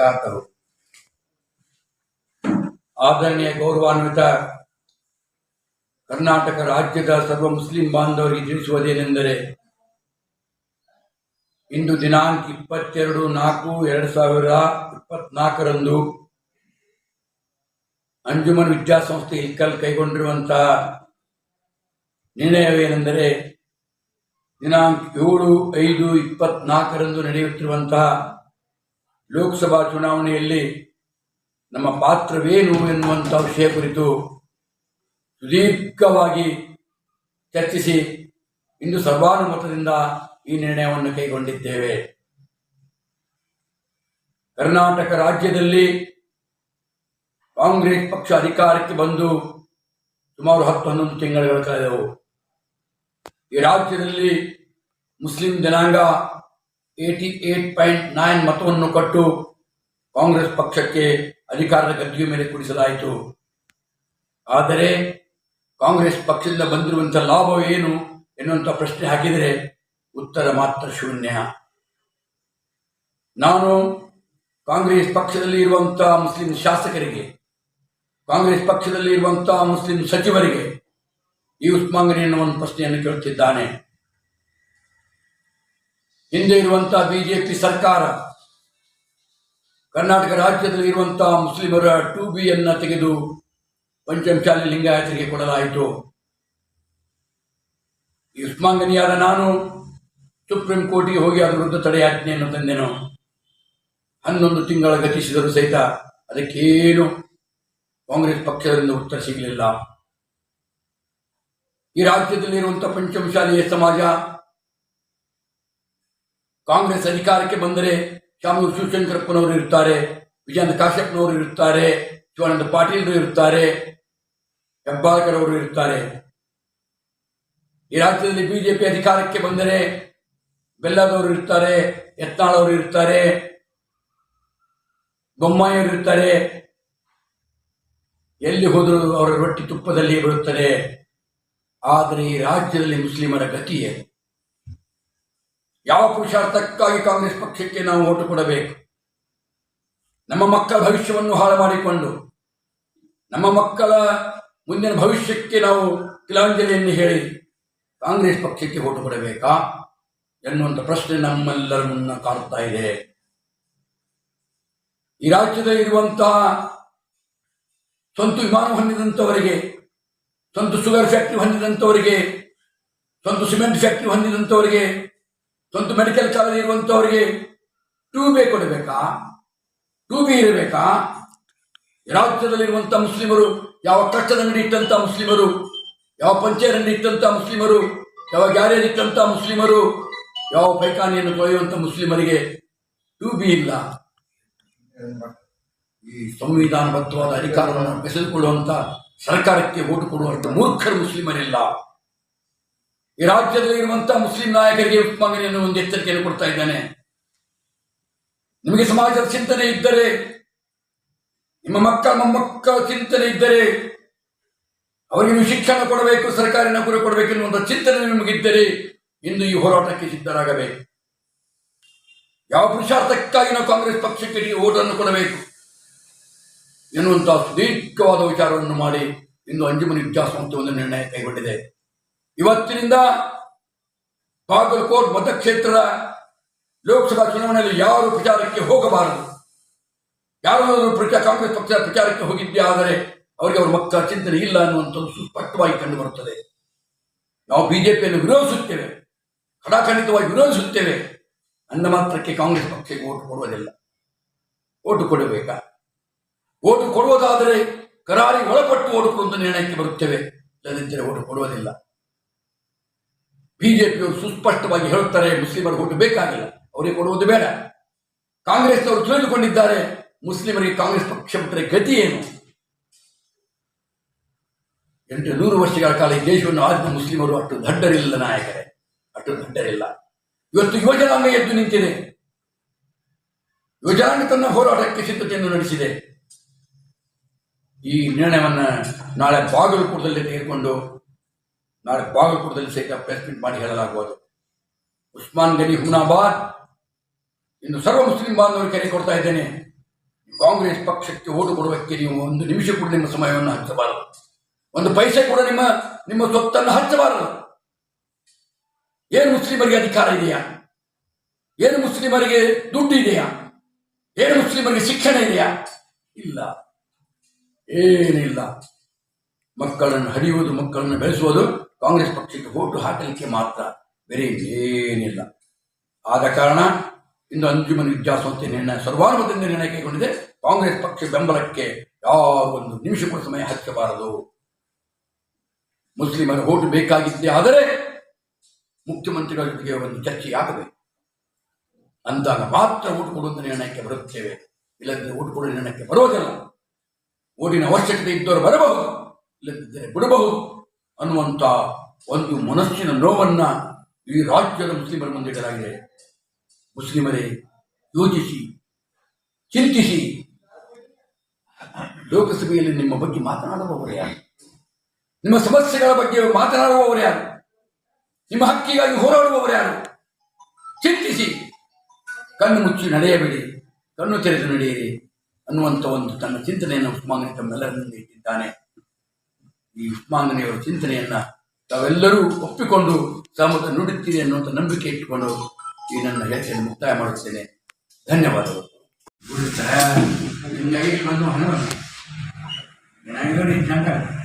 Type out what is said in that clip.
ಪತ್ರಕರ್ತರು ಆದರಣೀಯ ಗೌರವಾನ್ವಿತ ಕರ್ನಾಟಕ ರಾಜ್ಯದ ಸರ್ವ ಮುಸ್ಲಿಂ ಬಾಂಧವರಿಗೆ ತಿಳಿಸುವುದೇನೆಂದರೆ, ಇಂದು ದಿನಾಂಕ ಇಪ್ಪತ್ತೆರಡು ನಾಲ್ಕು ಎರಡು ಸಾವಿರ ಇಪ್ಪತ್ನಾಲ್ಕರಂದು ಅಂಜುಮನ್ ವಿದ್ಯಾಸಂಸ್ಥೆ ಇಲ್ಕಲ್ ಕೈಗೊಂಡಿರುವಂತಹ ನಿರ್ಣಯವೇನೆಂದರೆ, ದಿನಾಂಕ ಏಳು ಐದು ಇಪ್ಪತ್ನಾಲ್ಕರಂದು ನಡೆಯುತ್ತಿರುವಂತಹ ಲೋಕಸಭಾ ಚುನಾವಣೆಯಲ್ಲಿ ನಮ್ಮ ಪಾತ್ರವೇನು ಎನ್ನುವಂಥ ವಿಷಯ ಕುರಿತು ಸುದೀರ್ಘವಾಗಿ ಚರ್ಚಿಸಿ ಇಂದು ಸರ್ವಾನುಮತದಿಂದ ಈ ನಿರ್ಣಯವನ್ನು ಕೈಗೊಂಡಿದ್ದೇವೆ. ಕರ್ನಾಟಕ ರಾಜ್ಯದಲ್ಲಿ ಕಾಂಗ್ರೆಸ್ ಪಕ್ಷ ಅಧಿಕಾರಕ್ಕೆ ಬಂದು ಸುಮಾರು ಹತ್ತು ಹನ್ನೊಂದು ತಿಂಗಳುಗಳು ಕಳೆದವು. ಈ ರಾಜ್ಯದಲ್ಲಿ ಮುಸ್ಲಿಂ ಜನಾಂಗ ಏಟಿ ಏಟ್ ಪಾಯಿಂಟ್ ನೈನ್ ಮತವನ್ನು ಕೊಟ್ಟು ಕಾಂಗ್ರೆಸ್ ಪಕ್ಷಕ್ಕೆ ಅಧಿಕಾರದ ಗದ್ದಿಗೆ ಮೇಲೆ ಕುಡಿಸಲಾಯಿತು. ಆದರೆ ಕಾಂಗ್ರೆಸ್ ಪಕ್ಷದಿಂದ ಬಂದಿರುವಂಥ ಲಾಭ ಏನು ಎನ್ನುವಂಥ ಪ್ರಶ್ನೆ ಹಾಕಿದರೆ ಉತ್ತರ ಮಾತ್ರ ಶೂನ್ಯ. ನಾನು ಕಾಂಗ್ರೆಸ್ ಪಕ್ಷದಲ್ಲಿ ಇರುವಂಥ ಮುಸ್ಲಿಂ ಶಾಸಕರಿಗೆ, ಕಾಂಗ್ರೆಸ್ ಪಕ್ಷದಲ್ಲಿ ಇರುವಂಥ ಮುಸ್ಲಿಂ ಸಚಿವರಿಗೆ ಈ ಉಸ್ಮಾಂಗನಿ ಎನ್ನುವ ಪ್ರಶ್ನೆಯನ್ನು ಕೇಳುತ್ತಿದ್ದಾನೆ. ಹಿಂದೆ ಇರುವಂತಹ ಬಿಜೆಪಿ ಸರ್ಕಾರ ಕರ್ನಾಟಕ ರಾಜ್ಯದಲ್ಲಿ ಇರುವಂತಹ ಮುಸ್ಲಿಮರ ಟು ಬಿ ಅನ್ನ ತೆಗೆದು ಪಂಚಮಶಾಲಿ ಲಿಂಗಾಯತರಿಗೆ ಕೊಡಲಾಯಿತು. ಯುಷ್ಮಾಂಗನಿಯಾದ ನಾನು ಸುಪ್ರೀಂ ಕೋರ್ಟಿಗೆ ಹೋಗಿ ಅದರ ವಿರುದ್ಧ ತಡೆಯಾಜ್ಞೆಯನ್ನು ತಂದೆನು. ಹನ್ನೊಂದು ತಿಂಗಳ ಗತಿಸಿದರೂ ಸಹಿತ ಅದಕ್ಕೇನು ಕಾಂಗ್ರೆಸ್ ಪಕ್ಷದಿಂದ ಉತ್ತರ ಸಿಗಲಿಲ್ಲ. ಈ ರಾಜ್ಯದಲ್ಲಿರುವಂತಹ ಪಂಚಮಶಾಲಿಯ ಸಮಾಜ ಕಾಂಗ್ರೆಸ್ ಅಧಿಕಾರಕ್ಕೆ ಬಂದರೆ ಶಾಮೂರು ಶಿವಶಂಕರಪ್ಪನವರು ಇರುತ್ತಾರೆ ವಿಜಯಂತ ಕಾಶ್ಯಪ್ನವರು ಇರುತ್ತಾರೆ, ಶಿವಾನಂದ ಪಾಟೀಲ್ರು ಇರುತ್ತಾರೆ, ಹೆಬ್ಬಾಳ್ಕರ್ ಅವರು ಇರುತ್ತಾರೆ. ಈ ರಾಜ್ಯದಲ್ಲಿ ಬಿಜೆಪಿ ಅಧಿಕಾರಕ್ಕೆ ಬಂದರೆ ಬೆಲ್ಲದವರು ಇರ್ತಾರೆ ಯತ್ನಾಳ್ ಅವರು ಇರ್ತಾರೆ ಬೊಮ್ಮಾಯಿಯವರು ಇರ್ತಾರೆ ಎಲ್ಲಿ ಹೋದರೂ ಅವರ ರೊಟ್ಟಿ ತುಪ್ಪದಲ್ಲಿ ಬರುತ್ತದೆ. ಆದರೆ ಈ ರಾಜ್ಯದಲ್ಲಿ ಮುಸ್ಲಿಮರ ಗತಿಯೇ ಯಾವ ಪುರುಷಾರ್ಥಕ್ಕಾಗಿ ಕಾಂಗ್ರೆಸ್ ಪಕ್ಷಕ್ಕೆ ನಾವು ಓಟು ಕೊಡಬೇಕು? ನಮ್ಮ ಮಕ್ಕಳ ಭವಿಷ್ಯವನ್ನು ಹಾಳು ಮಾಡಿಕೊಂಡು, ನಮ್ಮ ಮಕ್ಕಳ ಮುಂದಿನ ಭವಿಷ್ಯಕ್ಕೆ ನಾವು ತಿಲಾಂಜಲಿಯನ್ನು ಹೇಳಿ ಕಾಂಗ್ರೆಸ್ ಪಕ್ಷಕ್ಕೆ ಓಟು ಕೊಡಬೇಕಾ ಎನ್ನುವಂಥ ಪ್ರಶ್ನೆ ನಮ್ಮೆಲ್ಲರ ಮುನ್ನ ಕಾಡುತ್ತಾ ಇದೆ. ಈ ರಾಜ್ಯದಲ್ಲಿ ಇರುವಂತಹ ಸ್ವಂತ ವಿಮಾನ ಹೊಂದಿದಂಥವರಿಗೆ ಸ್ವಂತ ಶುಗರ್ ಫ್ಯಾಕ್ಟ್ರಿ ಹೊಂದಿದಂಥವರಿಗೆ ಸ್ವಂತ ಸಿಮೆಂಟ್ ಫ್ಯಾಕ್ಟ್ರಿ ಹೊಂದಿದಂಥವರಿಗೆ ಸ್ವಂತ ಮೆಡಿಕಲ್ ಕಾಲೇಜ್ ಇರುವಂಥವರಿಗೆ ಟೂ ಬಿ ಕೊಡಬೇಕಾ? ಟೂ ಬಿ ಇರಬೇಕಾ? ರಾಜ್ಯದಲ್ಲಿರುವಂಥ ಮುಸ್ಲಿಮರು, ಯಾವ ಕಟ್ಟದ ಅಂಗಡಿ ಇಟ್ಟಂತ ಮುಸ್ಲಿಮರು, ಯಾವ ಪಂಚಾಯತ್ ಅಂಗಡಿ ಇಟ್ಟಂತ ಮುಸ್ಲಿಮರು, ಯಾವ ಗ್ಯಾರೇಜ್ ಇಟ್ಟಂತ ಮುಸ್ಲಿಮರು, ಯಾವ ಪೈಖಾನೆಯನ್ನು ತೊಳೆಯುವಂಥ ಮುಸ್ಲಿಮರಿಗೆ ಟೂ ಬಿ ಇಲ್ಲ. ಈ ಸಂವಿಧಾನಬದ್ಧವಾದ ಅಧಿಕಾರವನ್ನು ಬೆಸೆದುಕೊಳ್ಳುವಂತ ಸರ್ಕಾರಕ್ಕೆ ಓಟು ಕೊಡುವಂತ ಮೂರ್ಖರು ಮುಸ್ಲಿಮರಿಲ್ಲ. ಈ ರಾಜ್ಯದಲ್ಲಿ ಇರುವಂತಹ ಮುಸ್ಲಿಂ ನಾಯಕರಿಗೆ ಉಸ್ಮಾಂಗನಿಯನ್ನು ಒಂದು ಎಚ್ಚರಿಕೆಯನ್ನು ಕೊಡ್ತಾ ಇದ್ದಾನೆ. ನಿಮಗೆ ಸಮಾಜದ ಚಿಂತನೆ ಇದ್ದರೆ, ನಿಮ್ಮ ಮಕ್ಕಳ ಮೊಮ್ಮಕ್ಕಳ ಚಿಂತನೆ ಇದ್ದರೆ, ಅವರಿಗೆ ನೀವು ಶಿಕ್ಷಣ ಕೊಡಬೇಕು, ಸರ್ಕಾರಿ ನೌಕರಿ ಕೊಡಬೇಕು ಎನ್ನುವಂಥ ಚಿಂತನೆ ನಿಮಗಿದ್ದರೆ, ಇಂದು ಈ ಹೋರಾಟಕ್ಕೆ ಸಿದ್ಧರಾಗಬೇಕು. ಯಾವ ಪುರುಷಾರ್ಥಕ್ಕಾಗಿ ನಾವು ಕಾಂಗ್ರೆಸ್ ಪಕ್ಷಕ್ಕೆ ಓಟನ್ನು ಕೊಡಬೇಕು ಎನ್ನುವಂತಹ ಸುದೀರ್ಘವಾದ ವಿಚಾರವನ್ನು ಮಾಡಿ ಇಂದು ಅಂಜುಮನಿ ವಿದ್ಯಾಸಂಸ್ಥೆ ಒಂದು ನಿರ್ಣಯ ಕೈಗೊಂಡಿದೆ. ಇವತ್ತಿನಿಂದ ಬಾಗಲಕೋಟ್ ಮತಕ್ಷೇತ್ರದ ಲೋಕಸಭಾ ಚುನಾವಣೆಯಲ್ಲಿ ಯಾರು ಪ್ರಚಾರಕ್ಕೆ ಹೋಗಬಾರದು? ಯಾರಾದರೂ ಪ್ರಚಾರ ಕಾಂಗ್ರೆಸ್ ಪಕ್ಷ ಪ್ರಚಾರಕ್ಕೆ ಹೋಗಿದ್ದೇ ಆದರೆ ಅವರಿಗೆ ಅವರ ಮಕ್ಕಳ ಚಿಂತನೆ ಇಲ್ಲ ಅನ್ನುವಂಥದ್ದು ಸುಸ್ಪಷ್ಟವಾಗಿ ಕಂಡು ಬರುತ್ತದೆ. ನಾವು ಬಿಜೆಪಿಯನ್ನು ವಿರೋಧಿಸುತ್ತೇವೆ. ಕಡಾಖಂಡಿತವಾಗಿ ವಿರೋಧಿಸುತ್ತೇವೆ. ಅಂದ ಮಾತ್ರಕ್ಕೆ ಕಾಂಗ್ರೆಸ್ ಪಕ್ಷಕ್ಕೆ ಓಟು ಕೊಡುವುದಿಲ್ಲ. ಓಟು ಕೊಡಬೇಕಾ? ಓಟು ಕೊಡುವುದಾದರೆ ಕರಾರಿ ಒಳಪಟ್ಟು ಓಟು ಕೊಡುವಂತ ನಿರ್ಣಯಕ್ಕೆ ಬರುತ್ತೇವೆ. ಇಲ್ಲದಿದ್ದರೆ ಓಟು ಕೊಡುವುದಿಲ್ಲ. ಬಿಜೆಪಿಯವರು ಸುಸ್ಪಷ್ಟವಾಗಿ ಹೇಳುತ್ತಾರೆ, ಮುಸ್ಲಿಮರು ಓಟು ಬೇಕಾಗಿಲ್ಲ, ಅವರಿಗೆ ಕೊಡುವುದು ಬೇಡ. ಕಾಂಗ್ರೆಸ್ನವರು ತಿಳಿದುಕೊಂಡಿದ್ದಾರೆ, ಮುಸ್ಲಿಮರಿಗೆ ಕಾಂಗ್ರೆಸ್ ಪಕ್ಷ ಬಿಟ್ಟರೆ ಗತಿ ಏನು? ಎಂಟು ನೂರು ವರ್ಷಗಳ ಕಾಲ ಈ ದೇಶವನ್ನು ಆಳಿದ ಮುಸ್ಲಿಮರು ಅಷ್ಟು ದಡ್ಡರಿಲ್ಲ ನಾಯಕರೇ, ಅಷ್ಟು ದಡ್ಡರಿಲ್ಲ. ಇವತ್ತು ಯುವಜನಾಂಗ ಎದ್ದು ನಿಂತಿದೆ. ಯುವಜನಾಂಗ ತನ್ನ ಹೋರಾಟಕ್ಕೆ ಸಿದ್ಧತೆಯನ್ನು ನಡೆಸಿದೆ. ಈ ನಿರ್ಣಯವನ್ನು ನಾಳೆ ಬಾಗಲಕೋಟದಲ್ಲಿ ತೆಗೆದುಕೊಂಡು ನಾಳೆ ಬಾಗಲಕೋಟದಲ್ಲಿ ಸಹಿತ ಪ್ರೆಸ್ ಮೀಟ್ ಮಾಡಿ ಹೇಳಲಾಗುವುದು. ಉಸ್ಮಾನ್ ಗನಿ ಹುಮ್ನಾಬಾದ್. ಇನ್ನು ಸರ್ವ ಮುಸ್ಲಿಂ ಬಾಂಧವರಿಗೆ ಕರೆ ಕೊಡ್ತಾ ಇದ್ದೇನೆ. ಕಾಂಗ್ರೆಸ್ ಪಕ್ಷಕ್ಕೆ ಓಟು ಕೊಡುವುದಕ್ಕೆ ನೀವು ಒಂದು ನಿಮಿಷ ಕೂಡ ನಿಮ್ಮ ಸಮಯವನ್ನು ಹಚ್ಚಬಾರದು ಒಂದು ಪೈಸೆ ಕೂಡ ನಿಮ್ಮ ನಿಮ್ಮ ಸೊತ್ತನ್ನು ಹಚ್ಚಬಾರದು ಏನು ಮುಸ್ಲಿಮರಿಗೆ ಅಧಿಕಾರ ಇದೆಯಾ? ಏನು ಮುಸ್ಲಿಮರಿಗೆ ದುಡ್ಡು ಇದೆಯಾ? ಏನು ಮುಸ್ಲಿಮರಿಗೆ ಶಿಕ್ಷಣ ಇದೆಯಾ? ಇಲ್ಲ. ಏನಿಲ್ಲ. ಮಕ್ಕಳನ್ನು ಹರಿಯುವುದು ಮಕ್ಕಳನ್ನು ಬೆಳೆಸುವುದು ಕಾಂಗ್ರೆಸ್ ಪಕ್ಷಕ್ಕೆ ಓಟು ಹಾಕಲಿಕ್ಕೆ ಮಾತ್ರ ಬೇರೆ ಏನಿಲ್ಲ. ಆದ ಕಾರಣ ಇಂದು ಅಂಜುಮನ್ ವಿದ್ಯಾಸಂಸ್ಥೆ ನಿರ್ಣಯ ಸರ್ವಾನುಮತದಿಂದ ನಿರ್ಣಯ ಕೈಗೊಂಡಿದೆ. ಕಾಂಗ್ರೆಸ್ ಪಕ್ಷ ಬೆಂಬಲಕ್ಕೆ ಯಾವ ಒಂದು ಕೂಡ ಸಮಯ ಹಚ್ಚಬಾರದು. ಮುಸ್ಲಿಮರ ಓಟು ಬೇಕಾಗಿದ್ದೆ ಆದರೆ ಮುಖ್ಯಮಂತ್ರಿಗಳ ಜೊತೆಗೆ ಒಂದು ಚರ್ಚೆ ಆಗಬೇಕು. ಅಂದಾಗ ಮಾತ್ರ ಓಟು ಕೊಡುವಂತ ನಿರ್ಣಯಕ್ಕೆ ಬರುತ್ತೇವೆ. ಇಲ್ಲದಿದ್ದರೆ ಓಟು ಕೊಡುವ ನಿರ್ಣಯಕ್ಕೆ ಬರೋದಿಲ್ಲ ಓಟಿನ ಅವಶ್ಯಕತೆ ಇದ್ದವರು ಬರಬಹುದು, ಇಲ್ಲದಿದ್ದರೆ ಬಿಡಬಹುದು. ಅನ್ನುವಂಥ ಒಂದು ಮನಸ್ಸಿನ ನೋವನ್ನ ಈ ರಾಜ್ಯದ ಮುಸ್ಲಿಮರ ಮುಂದೆ ಇಡಲಾಗಿದೆ. ಮುಸ್ಲಿಮರೇ, ಯೋಚಿಸಿ, ಚಿಂತಿಸಿ. ಲೋಕಸಭೆಯಲ್ಲಿ ನಿಮ್ಮ ಬಗ್ಗೆ ಮಾತನಾಡುವವರು ಯಾರು? ನಿಮ್ಮ ಸಮಸ್ಯೆಗಳ ಬಗ್ಗೆ ಮಾತನಾಡುವವರು ಯಾರು? ನಿಮ್ಮ ಹಕ್ಕಿಗಾಗಿ ಹೋರಾಡುವವರು ಯಾರು? ಚಿಂತಿಸಿ. ಕಣ್ಣು ಮುಚ್ಚಿ ನಡೆಯಬೇಡಿ, ಕಣ್ಣು ತೆರೆದು ನಡೆಯಿರಿ ಅನ್ನುವಂಥ ಒಂದು ತನ್ನ ಚಿಂತನೆಯನ್ನು ಉಸ್ಮಾನ್ ತಮ್ಮೆಲ್ಲರ ಮುಂದೆ ಇಟ್ಟಿದ್ದಾನೆ. ಈ ಉಸ್ಮಾನನೆಯವರ ಚಿಂತನೆಯನ್ನ ತಾವೆಲ್ಲರೂ ಒಪ್ಪಿಕೊಂಡು ಸಮುದ್ರ ನುಡುತ್ತೀರಿ ಅನ್ನುವಂಥ ನಂಬಿಕೆ ಇಟ್ಟುಕೊಂಡು ಈ ನನ್ನ ಹೇಳಿಕೆಯನ್ನು ಮುಕ್ತಾಯ ಮಾಡುತ್ತೇನೆ. ಧನ್ಯವಾದಗಳು. ನಿಮ್ಗೆ ಐದು ಬಂದು ಹಣ ನೀನು ಚಂದ?